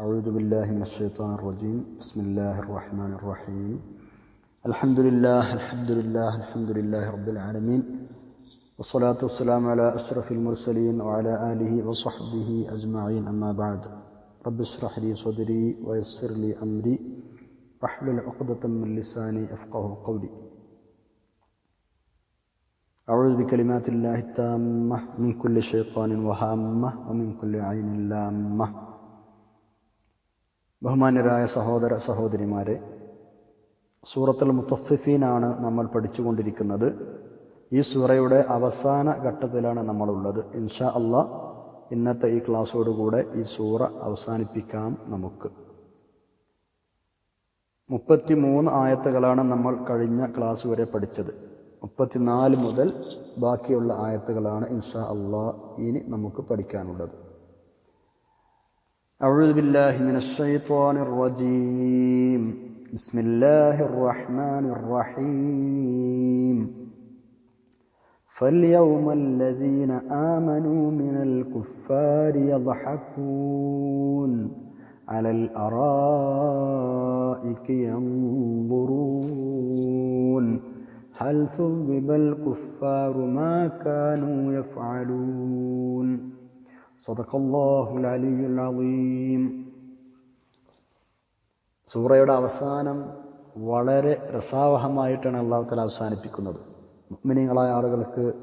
أعوذ بالله من الشيطان الرجيم. بسم الله الرحمن الرحيم. الحمد لله الحمد لله الحمد لله رب العالمين. والصلاة والسلام على أشرف المرسلين وعلى آله وصحبه أجمعين. أما بعد رب اشرح لي صدري ويسر لي أمري. واحلل عقدة من لساني أفقه قولي. أعوذ بكلمات الله التامة من كل شيطان وهامة ومن كل عين لامة. ബഹുമാന്യരായ സഹോദര സഹോദരിമാരെ സൂറത്തുൽ മുത്തഫിഫീനാണ് നമ്മൾ പഠിച്ചുകൊണ്ടിരിക്കുന്നത്. ഈ സൂറയുടെ അവസാന ഘട്ടത്തിലാണ് നമ്മളുള്ളത്. ഇൻഷാ അള്ളാ ഇന്നത്തെ ഈ ക്ലാസ്സോടുകൂടെ ഈ സൂറ അവസാനിപ്പിക്കാം നമുക്ക്. മുപ്പത്തി മൂന്ന് ആയത്തുകളാണ് നമ്മൾ കഴിഞ്ഞ ക്ലാസ് വരെ പഠിച്ചത്. മുപ്പത്തിനാല് മുതൽ ബാക്കിയുള്ള ആയത്തുകളാണ് ഇൻഷാ അള്ളാ ഇനി നമുക്ക് പഠിക്കാനുള്ളത്. أعوذ بالله من الشيطان الرجيم. بسم الله الرحمن الرحيم. فاليوم الذين آمنوا من الكفار يضحكون على الأرائك ينظرون. هل ثوب الكفار ما كانوا يفعلون؟ സദഖ അള്ളാഹുൽ അലിയുൽ അലീം സൂറയുടെ അവസാനം വളരെ രസാവഹമായിട്ടാണ് അള്ളാഹുത്തല അവസാനിപ്പിക്കുന്നത്. മുഗ്മിനികളായ ആളുകൾക്ക്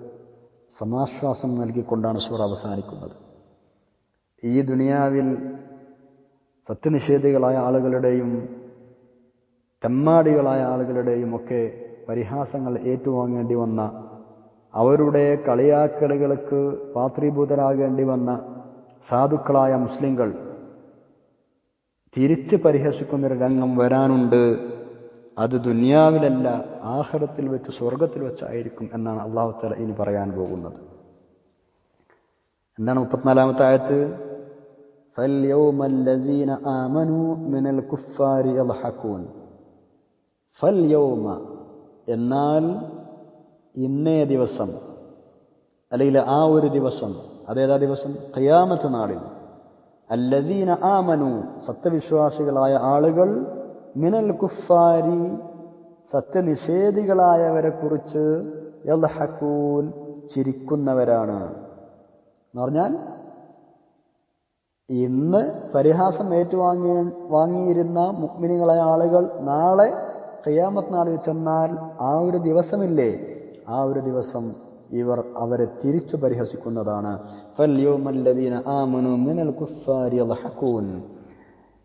സമാശ്വാസം നൽകിക്കൊണ്ടാണ് സൂറ അവസാനിക്കുന്നത്. ഈ ദുനിയാവിൽ സത്യനിഷേധികളായ ആളുകളുടെയും തെമ്മാടികളായ ആളുകളുടെയും ഒക്കെ പരിഹാസങ്ങൾ ഏറ്റുവാങ്ങേണ്ടി വന്ന അവരുടെ കളിയാക്കലുകൾക്ക് പാത്രീഭൂതരാകേണ്ടി വന്ന സാധുക്കളായ മുസ്ലിങ്ങൾ തിരിച്ച് പരിഹസിക്കുന്നൊരു രംഗം വരാനുണ്ട് അത് ദുനിയാവിലല്ല ആഹ്റത്തിൽ വെച്ച് സ്വർഗത്തിൽ വെച്ചായിരിക്കും എന്നാണ് അള്ളാഹു തല ഇനി പറയാൻ പോകുന്നത് എന്താണ് മുപ്പത്തിനാലാമത്തെ ആയത്ത് فاليوم الذين آمنوا من الكفار يضحكون فاليوم എന്നാൽ ഇന്നേ ദിവസം അല്ലെങ്കിൽ ആ ഒരു ദിവസം അതേതാ ദിവസം? കയ്യാമത്ത് നാളിൽ. അല്ലദീന ആമനു സത്യവിശ്വാസികളായ ആളുകൾ മിനൽ കുഫാരി സത്യനിഷേധികളായവരെ കുറിച്ച് യൽഹക്കൂൻ ചിരിക്കുന്നവരാണ്. എന്ന് പറഞ്ഞാൽ ഇന്ന് പരിഹാസം ഏറ്റുവാങ്ങി വാങ്ങിയിരുന്ന മുക്മിനികളായ ആളുകൾ നാളെ കയ്യാമത്ത് നാളിൽ ചെന്നാൽ ആ ഒരു ദിവസമില്ലേ? ആ ഒരു ദിവസം ഇവർ അവരെ തിരിച്ചു പരിഹസിക്കുന്നതാണ്.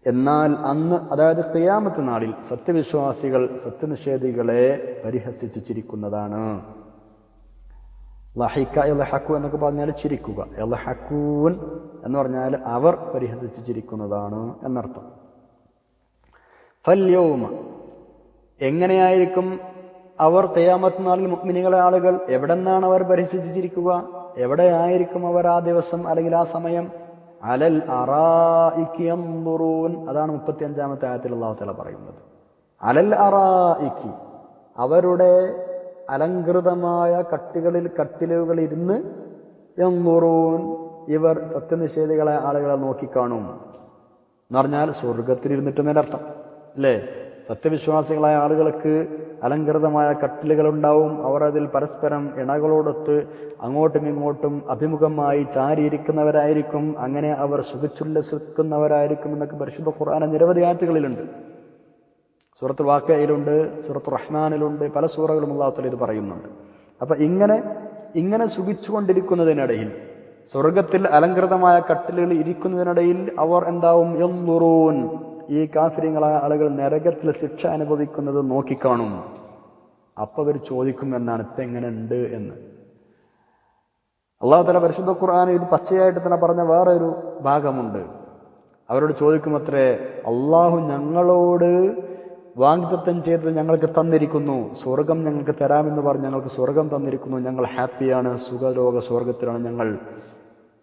എന്നാൽ അന്ന് അതായത് ക്രിയാമത്ത് നാളിൽ സത്യവിശ്വാസികൾ സത്യനിഷേധികളെ പരിഹസിച്ച് ചിരിക്കുന്നതാണ്. ലഹിക്ക എന്നൊക്കെ പറഞ്ഞാൽ ചിരിക്കുക. എലഹക്കൂൻ എന്ന് പറഞ്ഞാൽ അവർ പരിഹസിച്ച് ചിരിക്കുന്നതാണ് എന്നർത്ഥം. ഫല്യോമ എങ്ങനെയായിരിക്കും അവർ തയ്യാമത്ത് നാളിൽ മുഗ്മിനികളെ ആളുകൾ എവിടെ നിന്നാണ് അവർ പരിഹസിച്ചിരിക്കുക എവിടെയായിരിക്കും അവർ ആ ദിവസം അല്ലെങ്കിൽ ആ സമയം? അലൽ അറായിക്കിയന്തുറൂൻ അതാണ് മുപ്പത്തി അഞ്ചാമത്തെ ആയത്തിൽ അള്ളാഹുത്തല തല പറയുന്നത്. അലൽ അറായിക്കി അവരുടെ അലങ്കൃതമായ കട്ടികളിൽ കട്ടിലുകൾ ഇരുന്ന് എന്നുറൂൻ ഇവർ സത്യനിഷേധികളെ ആളുകളെ നോക്കിക്കാണും. എന്ന് പറഞ്ഞാൽ സ്വർഗത്തിലിരുന്നിട്ട് അർത്ഥം അല്ലേ? സത്യവിശ്വാസികളായ ആളുകൾക്ക് അലങ്കൃതമായ കട്ടിലുകളുണ്ടാവും. അവർ അതിൽ പരസ്പരം ഇണകളോടൊത്ത് അങ്ങോട്ടും ഇങ്ങോട്ടും അഭിമുഖമായി ചാരിയിരിക്കുന്നവരായിരിക്കും. അങ്ങനെ അവർ സുഖിച്ചുല്ലസിക്കുന്നവരായിരിക്കും എന്നൊക്കെ പരിശുദ്ധ ഖുർആാന നിരവധി ആറ്റുകളിലുണ്ട് സൂറത്തുൽ വാക്കയിലുണ്ട് സൂറത്തു റഹ്മാനിലുണ്ട് പല സൂറകളും അള്ളാഹുത്തല ഇത് പറയുന്നുണ്ട്. അപ്പം ഇങ്ങനെ ഇങ്ങനെ സുഖിച്ചുകൊണ്ടിരിക്കുന്നതിനിടയിൽ സ്വർഗത്തിൽ അലങ്കൃതമായ കട്ടിലുകൾ ഇരിക്കുന്നതിനിടയിൽ അവർ എന്താവും? എന്നുറൂൻ ഈ കാഫര്യങ്ങളായ ആളുകൾ നരകത്തിൽ ശിക്ഷ അനുഭവിക്കുന്നത് നോക്കിക്കാണും. അപ്പൊ അവർ ചോദിക്കും എന്നാണ് ഇപ്പൊ എങ്ങനെ ഉണ്ട് എന്ന്. അള്ളാഹു തല പരിശുദ്ധ ഖുർആൻ ഇത് പച്ചയായിട്ട് തന്നെ പറഞ്ഞ വേറെ ഒരു ഭാഗമുണ്ട്. അവരോട് ചോദിക്കും അത്രേ അള്ളാഹു ഞങ്ങളോട് വാഗ്ദത്തം ചെയ്തത് ഞങ്ങൾക്ക് തന്നിരിക്കുന്നു. സ്വർഗം ഞങ്ങൾക്ക് തരാമെന്ന് പറഞ്ഞ് ഞങ്ങൾക്ക് സ്വർഗം തന്നിരിക്കുന്നു. ഞങ്ങൾ ഹാപ്പിയാണ്. സുഖലോക സ്വർഗത്തിലാണ് ഞങ്ങൾ.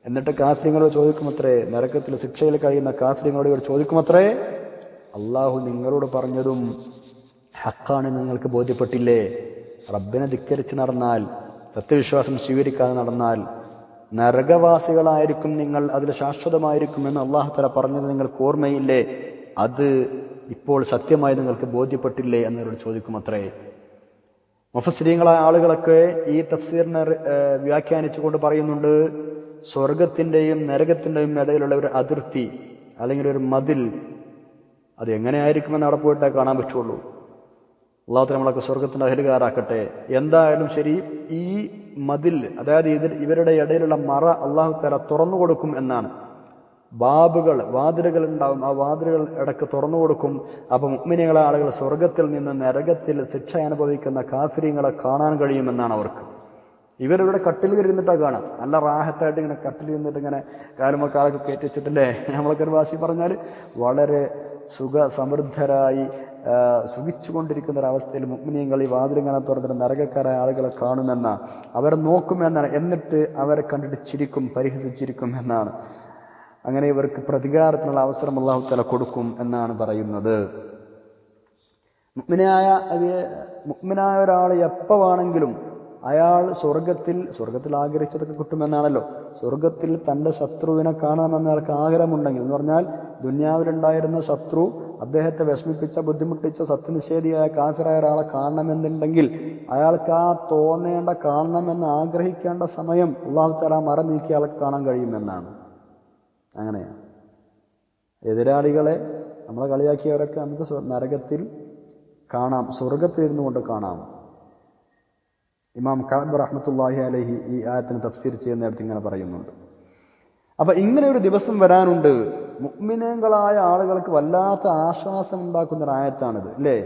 എന്നിട്ട് കാഫ്രിങ്ങളോട് ചോദിക്കുമത്രേ നരക്കത്തിൽ ശിക്ഷയിൽ കഴിയുന്ന കാഫ്രിങ്ങളോട് ഇവർ ചോദിക്കുമത്രേ? അള്ളാഹു നിങ്ങളോട് പറഞ്ഞതും ഹക്കാണ് നിങ്ങൾക്ക് ബോധ്യപ്പെട്ടില്ലേ? റബ്ബിനെ ധിക്കരിച്ച് നടന്നാൽ സത്യവിശ്വാസം സ്വീകരിക്കാതെ നടന്നാൽ നരകവാസികളായിരിക്കും നിങ്ങൾ അതിൽ ശാശ്വതമായിരിക്കുമെന്ന് അള്ളാഹു തല പറഞ്ഞത് നിങ്ങൾക്ക് ഓർമ്മയില്ലേ? അത് ഇപ്പോൾ സത്യമായി നിങ്ങൾക്ക് ബോധ്യപ്പെട്ടില്ലേ എന്നവരോട് ചോദിക്കും അത്രേ മുഫസ്ലീങ്ങളായ ആളുകളൊക്കെ ഈ തഫ്സീറിനെ വ്യാഖ്യാനിച്ചുകൊണ്ട് പറയുന്നുണ്ട് സ്വർഗത്തിന്റെയും നരകത്തിന്റെയും ഇടയിലുള്ള ഒരു അതിർത്തി അല്ലെങ്കിൽ ഒരു മതിൽ അത് എങ്ങനെയായിരിക്കുമെന്ന് അവിടെ പോയിട്ടേ കാണാൻ പറ്റുള്ളൂ. അള്ളാഹു നമ്മളൊക്കെ സ്വർഗത്തിന്റെ അഹലുകാരാക്കട്ടെ എന്തായാലും ശരി ഈ മതിൽ അതായത് ഇതിൽ ഇവരുടെ ഇടയിലുള്ള മറ അള്ളാഹു തല തുറന്നു കൊടുക്കും എന്നാണ്. ബാബുകൾ വാതിലുകൾ ഉണ്ടാവും ആ വാതിലുകൾ ഇടയ്ക്ക് തുറന്നു കൊടുക്കും. അപ്പം മുഗ്മിനികളെ ആളുകൾ സ്വർഗത്തിൽ നിന്ന് നരകത്തിൽ ശിക്ഷ അനുഭവിക്കുന്ന കാഫര്യങ്ങളെ കാണാൻ കഴിയുമെന്നാണ് അവർക്ക്. ഇവരിവിടെ കട്ടിൽ ഇരുന്നിട്ടാ കാണാം. നല്ല റാഹത്തായിട്ട് ഇങ്ങനെ കട്ടിൽ ഇരുന്നിട്ട് ഇങ്ങനെ കാലുമക്കാലൊക്കെ കയറ്റിച്ചിട്ടില്ലേ നമ്മളൊക്കെ ഒരു ഭാഷ പറഞ്ഞാൽ വളരെ സുഖ സമൃദ്ധരായി സുഖിച്ചുകൊണ്ടിരിക്കുന്ന ഒരവസ്ഥയിൽ മുഗ്മിനിയങ്ങൾ ഈ വാതിലിങ്ങനെ തുറന്നിട്ട് നരകക്കാരായ ആളുകളെ കാണുമെന്ന. അവരെ നോക്കുമെന്നാണ് എന്നിട്ട് അവരെ കണ്ടിട്ട് ചിരിക്കും പരിഹസിച്ചിരിക്കും എന്നാണ്. അങ്ങനെ ഇവർക്ക് പ്രതികാരത്തിനുള്ള അവസരം അള്ളാഹു തല കൊടുക്കും എന്നാണ് പറയുന്നത്. മുഗ്മിനായ മുഗ്മിനായ ഒരാൾ എപ്പോ വേണമെങ്കിലും അയാൾ സ്വർഗത്തിൽ സ്വർഗത്തിൽ ആഗ്രഹിച്ചതൊക്കെ കിട്ടുമെന്നാണല്ലോ. സ്വർഗത്തിൽ തന്റെ ശത്രുവിനെ കാണണമെന്ന് അയാൾക്ക് ആഗ്രഹമുണ്ടെങ്കിൽ എന്ന് പറഞ്ഞാൽ ദുന്യാവിലുണ്ടായിരുന്ന ശത്രു അദ്ദേഹത്തെ വിഷമിപ്പിച്ച ബുദ്ധിമുട്ടിച്ച സത്യനിഷേധിയായ കാഫിറായ ഒരാളെ കാണണമെന്നുണ്ടെങ്കിൽ അയാൾക്ക് ആ തോന്നേണ്ട കാണണമെന്ന് ആഗ്രഹിക്കേണ്ട സമയം അള്ളാഹു തല മറ നീക്കി അയാൾക്ക് കാണാൻ കഴിയുമെന്നാണ്. അങ്ങനെയാണ് എതിരാളികളെ നമ്മളെ കളിയാക്കിയവരൊക്കെ നമുക്ക് നരകത്തിൽ കാണാം. സ്വർഗത്തിലിരുന്നു കൊണ്ട് കാണാം. ഇമാം കാബ് റഹ്മത്തുല്ലാഹി അലഹി ഈ ആയത്തിന് തഫ്സീർ ചെയ്യുന്നിടത്ത് ഇങ്ങനെ പറയുന്നുണ്ട്. അപ്പൊ ഇങ്ങനെ ഒരു ദിവസം വരാനുണ്ട്. മുഗ്മിനങ്ങളായ ആളുകൾക്ക് വല്ലാത്ത ആശ്വാസം ഉണ്ടാക്കുന്ന ഒരു ആയത്താണിത് അല്ലേ?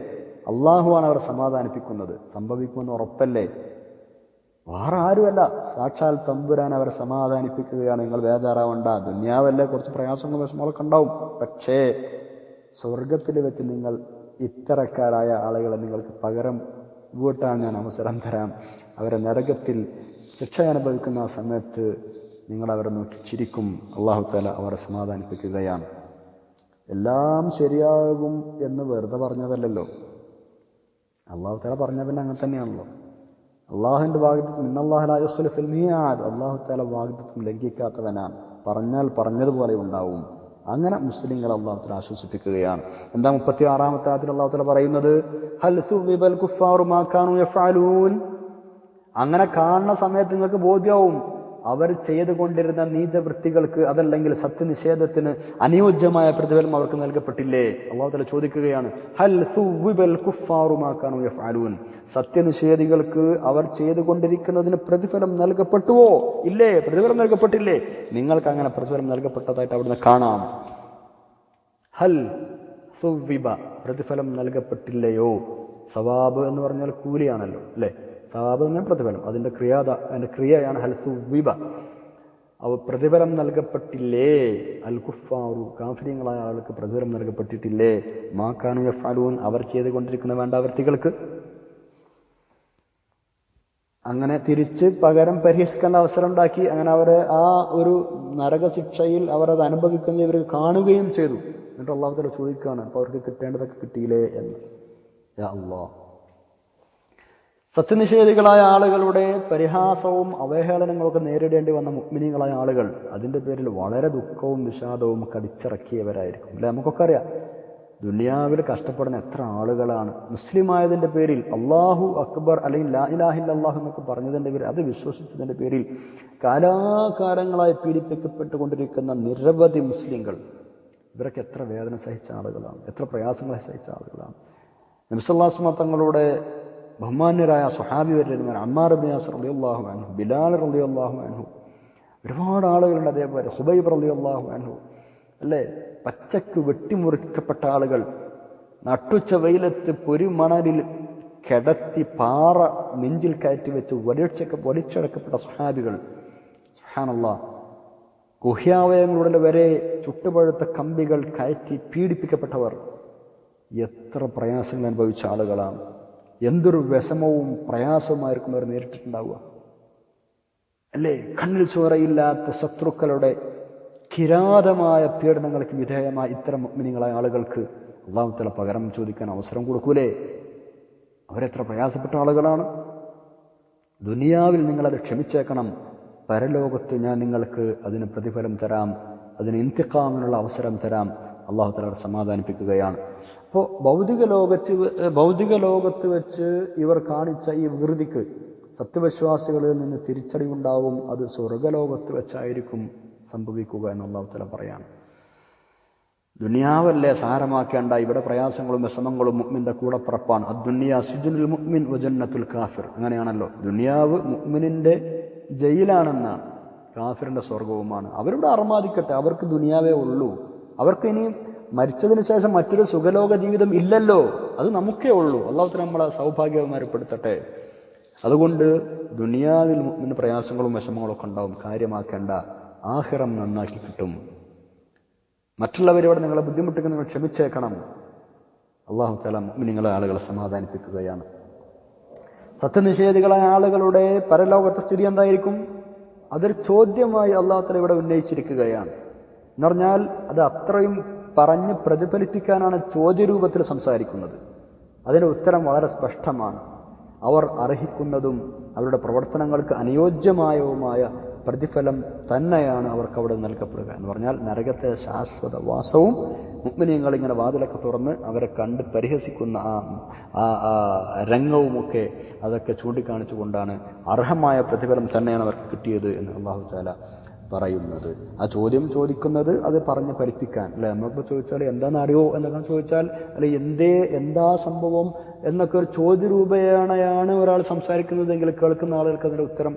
അള്ളാഹുവാണ് അവരെ സമാധാനിപ്പിക്കുന്നത്. സംഭവിക്കുമെന്ന് ഉറപ്പല്ലേ? വേറെ ആരുമല്ല. സാക്ഷാൽ തമ്പുരാൻ അവരെ സമാധാനിപ്പിക്കുകയാണ്. നിങ്ങൾ ബേജാറാവണ്ട. ദുന്യാവല്ലേ? കുറച്ച് പ്രയാസങ്ങളും വിഷമങ്ങളൊക്കെ ഉണ്ടാവും. പക്ഷേ സ്വർഗത്തിൽ വെച്ച് നിങ്ങൾ ഇത്തരക്കാരായ ആളുകളെ നിങ്ങൾക്ക് പകരം വീട്ടാൻ ഞാൻ അവസരം തരാം. അവരെ നരകത്തിൽ ശിക്ഷ അനുഭവിക്കുന്ന ആ സമയത്ത് നിങ്ങൾ അവരെ നോക്കി ചിരിക്കും. അള്ളാഹു താല അവരെ സമാധാനിപ്പിക്കുകയാണ്. എല്ലാം ശരിയാകും എന്ന് വെറുതെ പറഞ്ഞതല്ലല്ലോ. അള്ളാഹു താല പറഞ്ഞ പിന്നെ അങ്ങനെ തന്നെയാണല്ലോ. അള്ളാഹുവിന്റെ വാഗ്ദത്വം ഇന്നല്ലാഹുലിഫിൽ മിയാദ്. അള്ളാഹു താല വാഗ്ദത്വം ലംഘിക്കാത്തവനാണ്. പറഞ്ഞാൽ പറഞ്ഞതുപോലെ ഉണ്ടാവും. അങ്ങനെ മുസ്ലിങ്ങൾ അള്ളാഹുത്തല ആശ്വസിപ്പിക്കുകയാണ്. എന്താ മുപ്പത്തി ആറാമത്തെ ആയത്തിൽ അള്ളാഹു താല പറയുന്നത്? ഹൽ വിബൽ കുഫാറു മാ കാനൂ യഫ്അലൂൻ അങ്ങനെ കാണുന്ന സമയത്ത് നിങ്ങൾക്ക് ബോധ്യവും. അവർ ചെയ്തുകൊണ്ടിരുന്ന നീചവൃത്തികൾക്ക് അതല്ലെങ്കിൽ സത്യനിഷേധത്തിന് അനുയോജ്യമായ പ്രതിഫലം അവർക്ക് നൽകപ്പെട്ടില്ലേ? അള്ളാഹു തല ചോദിക്കുകയാണ് സത്യനിഷേധികൾക്ക് അവർ ചെയ്തുകൊണ്ടിരിക്കുന്നതിന് പ്രതിഫലം നൽകപ്പെട്ടുവോ? ഇല്ലേ പ്രതിഫലം നൽകപ്പെട്ടില്ലേ? നിങ്ങൾക്ക് അങ്ങനെ പ്രതിഫലം നൽകപ്പെട്ടതായിട്ട് അവിടുന്ന് കാണാം. ഹൽ പ്രതിഫലം നൽകപ്പെട്ടില്ലയോ? സവാബ് എന്ന് പറഞ്ഞാൽ കൂലിയാണല്ലോ അല്ലേ? എന്ന് പ്രതിഫലം. അതിന്റെ ക്രിയാത അതിന്റെ ക്രിയയാണ് ഹൽസുവിബ അവ പ്രതിഫലം നൽകപ്പെട്ടില്ലേ? അൽ കുഫാറു കാഫര്യങ്ങളായ ആൾക്ക് പ്രതിഫലം നൽകപ്പെട്ടിട്ടില്ലേ? മാക്കാനു എഫാലൂൻ അവർ ചെയ്തുകൊണ്ടിരിക്കുന്ന വേണ്ടാവർത്തികൾക്ക് അങ്ങനെ തിരിച്ച് പകരം പരിഹസിക്കേണ്ട അവസരം ഉണ്ടാക്കി. അങ്ങനെ അവർ ആ ഒരു നരകശിക്ഷയിൽ അവർ അത് അനുഭവിക്കുന്ന ഇവർ കാണുകയും ചെയ്തു. എന്നിട്ട് അള്ളാഹുത്തല ചോദിക്കുകയാണ് അപ്പോൾ അവർക്ക് കിട്ടേണ്ടതൊക്കെ കിട്ടിയില്ലേ? എന്ന്. അള്ളാഹ്. സത്യനിഷേധികളായ ആളുകളുടെ പരിഹാസവും അവഹേളനങ്ങളൊക്കെ നേരിടേണ്ടി വന്ന മുഗ്മിനികളായ ആളുകൾ അതിന്റെ പേരിൽ വളരെ ദുഃഖവും വിഷാദവും കടിച്ചിറക്കിയവരായിരിക്കും അല്ലെ? നമുക്കൊക്കെ അറിയാം. ദുനിയാവിൽ കഷ്ടപ്പെടുന്ന എത്ര ആളുകളാണ്. മുസ്ലിം ആയതിന്റെ പേരിൽ അള്ളാഹു അക്ബർ അല്ലെങ്കിൽ ലാ ഇലാഹിൽ അള്ളാഹു എന്നൊക്കെ പറഞ്ഞതിന്റെ പേരിൽ അത് വിശ്വസിച്ചതിന്റെ പേരിൽ കാലാകാലങ്ങളായി പീഡിപ്പിക്കപ്പെട്ടുകൊണ്ടിരിക്കുന്ന നിരവധി മുസ്ലിങ്ങൾ ഇവരൊക്കെ എത്ര വേദന സഹിച്ച ആളുകളാണ് എത്ര പ്രയാസങ്ങളെ സഹിച്ച ആളുകളാണ്. നബിസല്ലാസ്മ തങ്ങളുടെ ബഹുമാന്യരായ സുഹാബി വരുന്നവർ അമ്മാർ ബിയാസ് അള്ളാഹു അൻഹു ബിലാൽ റളിയല്ലാഹു അൻഹു ഒരുപാട് ആളുകളുണ്ട് അതേപോലെ ഹുബൈബ് റളിയല്ലാഹു അൻഹു അല്ലേ? പച്ചക്ക് വെട്ടിമുറിക്കപ്പെട്ട ആളുകൾ നട്ടുച്ച വെയിലത്ത് പൊരിമണലിൽ കിടത്തി പാറ നെഞ്ചിൽ കയറ്റി വെച്ച് വലിച്ചൊക്കെ വലിച്ചടക്കപ്പെട്ട സുഹാബികൾ സുഹാനുള്ള ഗുഹ്യാവയങ്ങളുടെ വരെ ചുട്ടുപഴുത്ത കമ്പികൾ കയറ്റി പീഡിപ്പിക്കപ്പെട്ടവർ എത്ര പ്രയാസങ്ങൾ അനുഭവിച്ച ആളുകളാണ്. എന്തൊരു വിഷമവും പ്രയാസവുമായിരിക്കും അവർ നേരിട്ടിട്ടുണ്ടാവുക. അല്ലേ? കണ്ണിൽ ചോരയില്ലാത്ത ശത്രുക്കളുടെ കിരാതമായ പീഡനങ്ങൾക്ക് വിധേയമായ ഇത്തരം മിനിങ്ങളായ ആളുകൾക്ക് അള്ളാഹുത്തല പകരം ചോദിക്കാൻ അവസരം കൊടുക്കൂലേ? അവരെത്ര പ്രയാസപ്പെട്ട ആളുകളാണ്? ദുനിയാവിൽ നിങ്ങളത് ക്ഷമിച്ചേക്കണം. പരലോകത്ത് ഞാൻ നിങ്ങൾക്ക് അതിന് പ്രതിഫലം തരാം. അതിന് ഇന്തിക്കാമിനുള്ള അവസരം തരാം. അള്ളാഹു തല സമാധാനിപ്പിക്കുകയാണ്. അപ്പോൾ ഭൗതിക ലോകത്ത് ഭൗതിക ലോകത്ത് വെച്ച് ഇവർ കാണിച്ച ഈ വികൃതിക്ക് സത്യവിശ്വാസികളിൽ നിന്ന് തിരിച്ചടിവുണ്ടാവും അത് സ്വർഗലോകത്ത് വെച്ചായിരിക്കും സംഭവിക്കുക എന്ന് അള്ളാഹു തല പറയാണ്. ദുനിയാവല്ലേ സാരമാക്കേണ്ട? ഇവിടെ പ്രയാസങ്ങളും വിഷമങ്ങളും മുഅ്മിന്റെ കൂടെ പുറപ്പാണ് അദ്ദുനിയ സിജുനുൽ മുഅ്മിൻ വജന്നത്തുൽ കാഫിർ. അങ്ങനെയാണല്ലോ. ദുനിയാവ് മുഅ്മിനിന്റെ ജയിലാണെന്നാണ്. കാഫിറിന്റെ സ്വർഗവുമാണ് അവരിവിടെ അർമാദിക്കട്ടെ അവർക്ക് ദുനിയാവേ ഉള്ളൂ. അവർക്ക് ഇനി മരിച്ചതിന് ശേഷം മറ്റൊരു സുഖലോക ജീവിതം ഇല്ലല്ലോ. അത് നമുക്കേ ഉള്ളൂ. അള്ളാഹുത്തിന് നമ്മളെ സൗഭാഗ്യവന്മാരപ്പെടുത്തട്ടെ അതുകൊണ്ട് ദുനിയാവിൽ മുഅ്മിന് പ്രയാസങ്ങളും വിഷമങ്ങളും ഒക്കെ ഉണ്ടാവും. കാര്യമാക്കേണ്ട. ആഹിറം നന്നാക്കി കിട്ടും. മറ്റുള്ളവരോട് നിങ്ങളെ ബുദ്ധിമുട്ടിക്കുന്ന നിങ്ങൾ ക്ഷമിച്ചേക്കണം. അള്ളാഹു തല നിങ്ങളെ ആളുകളെ സമാധാനിപ്പിക്കുകയാണ്. സത്യനിഷേധികളായ ആളുകളുടെ പരലോകത്തെ സ്ഥിതി എന്തായിരിക്കും? അതൊരു ചോദ്യമായി അള്ളാഹു തല ഇവിടെ ഉന്നയിച്ചിരിക്കുകയാണ്. എന്ന് പറഞ്ഞാൽ അത് അത്രയും പറഞ്ഞ് പ്രതിഫലിപ്പിക്കാനാണ് ചോദ്യരൂപത്തിൽ സംസാരിക്കുന്നത്. അതിന്റെ ഉത്തരം വളരെ സ്പഷ്ടമാണ്. അവർ അർഹിക്കുന്നതും അവരുടെ പ്രവർത്തനങ്ങൾക്ക് അനുയോജ്യമായവുമായ പ്രതിഫലം തന്നെയാണ് അവർക്ക് അവിടെ നൽകപ്പെടുക എന്ന് പറഞ്ഞാൽ നരകത്തെ ശാശ്വത വാസവും മുഗ്മിനിയങ്ങൾ ഇങ്ങനെ വാതിലൊക്കെ തുറന്ന് അവരെ കണ്ട് പരിഹസിക്കുന്ന ആ ആ രംഗവുമൊക്കെ അതൊക്കെ ചൂണ്ടിക്കാണിച്ചുകൊണ്ടാണ് അർഹമായ പ്രതിഫലം തന്നെയാണ് അവർക്ക് കിട്ടിയത് എന്ന് അള്ളാഹു താല പറയുന്നത്. ആ ചോദ്യം ചോദിക്കുന്നത് അത് പറഞ്ഞ് പഠിപ്പിക്കാൻ. അല്ലെ? നമ്മളിപ്പോൾ ചോദിച്ചാൽ എന്താണെന്ന് അറിയോ എന്നൊക്കെ ചോദിച്ചാൽ അല്ലെ എന്തേ എന്താ സംഭവം എന്നൊക്കെ ഒരു ചോദ്യ ചോദ്യരൂപേണയാണ് ഒരാൾ സംസാരിക്കുന്നതെങ്കിൽ കേൾക്കുന്ന ആളുകൾക്ക് അതിന്റെ ഉത്തരം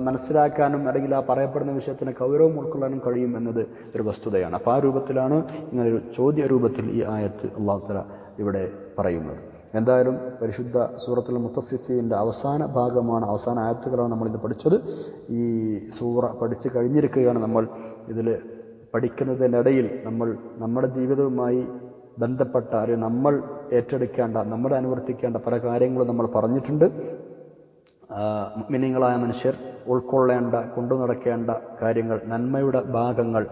മനസ്സിലാക്കാനും അല്ലെങ്കിൽ ആ പറയപ്പെടുന്ന വിഷയത്തിന് ഗൗരവം ഉൾക്കൊള്ളാനും കഴിയും എന്നത് ഒരു വസ്തുതയാണ്. അപ്പോൾ ആ രൂപത്തിലാണ് ഇങ്ങനെ ഒരു ചോദ്യ രൂപത്തിൽ ഈ ആയത്ത് അള്ളാഹുത്തല ഇവിടെ പറയുന്നത്. എന്തായാലും പരിശുദ്ധ സൂറത്തുൽ മുത്തഫിഫീന്റെ അവസാന ഭാഗമാണ് അവസാന ആയത്തുകളാണ് നമ്മളിത് പഠിച്ചത്. ഈ സൂറ പഠിച്ച് കഴിഞ്ഞിരിക്കുകയാണ് നമ്മൾ. ഇതിൽ പഠിക്കുന്നതിനിടയിൽ നമ്മൾ നമ്മുടെ ജീവിതവുമായി ബന്ധപ്പെട്ട അല്ലെങ്കിൽ നമ്മൾ ഏറ്റെടുക്കേണ്ട നമ്മൾ അനുവർത്തിക്കേണ്ട പല കാര്യങ്ങളും നമ്മൾ പറഞ്ഞിട്ടുണ്ട്. മിനിങ്ങളായ മനുഷ്യർ ഉൾക്കൊള്ളേണ്ട കൊണ്ടു നടക്കേണ്ട കാര്യങ്ങൾ നന്മയുടെ ഭാഗങ്ങൾ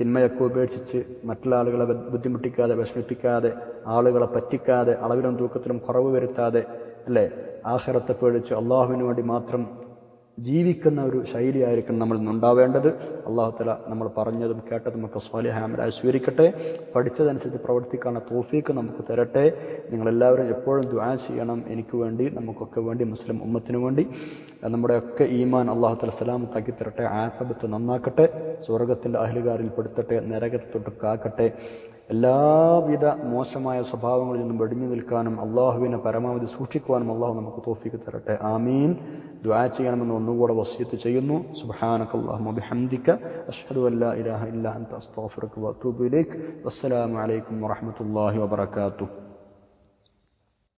തിന്മയൊക്കെ ഉപേക്ഷിച്ച് മറ്റുള്ള ആളുകളെ ബുദ്ധിമുട്ടിക്കാതെ വിഷമിപ്പിക്കാതെ ആളുകളെ പറ്റിക്കാതെ അളവിലും തൂക്കത്തിലും കുറവ് വരുത്താതെ അല്ലേ? ആഹ്റത്തെ പേടിച്ച് അള്ളാഹുവിന് വേണ്ടി മാത്രം ജീവിക്കുന്ന ഒരു ശൈലിയായിരിക്കണം നമ്മൾ ഇന്നുണ്ടാവേണ്ടത്. അള്ളാഹുത്തല നമ്മൾ പറഞ്ഞതും കേട്ടതും ഒക്കെ സ്വാലിഹാമരായി സ്വീകരിക്കട്ടെ. പഠിച്ചതനുസരിച്ച് പ്രവർത്തിക്കാനുള്ള തോഫീക്ക് നമുക്ക് തരട്ടെ. നിങ്ങളെല്ലാവരും എപ്പോഴും ദുആ ചെയ്യണം. എനിക്ക് വേണ്ടി നമുക്കൊക്കെ വേണ്ടി മുസ്ലിം ഉമ്മത്തിന് വേണ്ടി. നമ്മുടെയൊക്കെ ഈമാൻ അള്ളാഹുത്തല സലാമത്താക്കി തരട്ടെ. ആത്തബത്ത് നന്നാക്കട്ടെ. സ്വർഗത്തിന്റെ അഹലുകാരിൽ പെടുത്തട്ടെ നരകത്തൊട്ട് കാക്കട്ടെ. എല്ലാവിധ മോശമായ സ്വഭാവങ്ങളിൽ നിന്നും വെടിഞ്ഞു നിൽക്കാനും അള്ളാഹുവിനെ പരമാവധി സൂക്ഷിക്കുവാനും അള്ളാഹു നമുക്ക് തോഫിക്ക് തരട്ടെ. ആമീൻ. ദുആ ചെയ്യണമെന്ന് ഒന്നുകൂടെ വസിയത്ത് ചെയ്യുന്നു. സുബ്ഹാനകല്ലാഹുമ്മ ബിഹംദിക അഷ്ഹദു അല്ലാ ഇലാഹ ഇല്ലാ അൻത അസ്തഗ്ഫിറുക വഅതൂബു ഇലൈക്. വസ്സലാമു അലൈക്കും വറഹ്മത്തുള്ളാഹി വബറകാതുഹു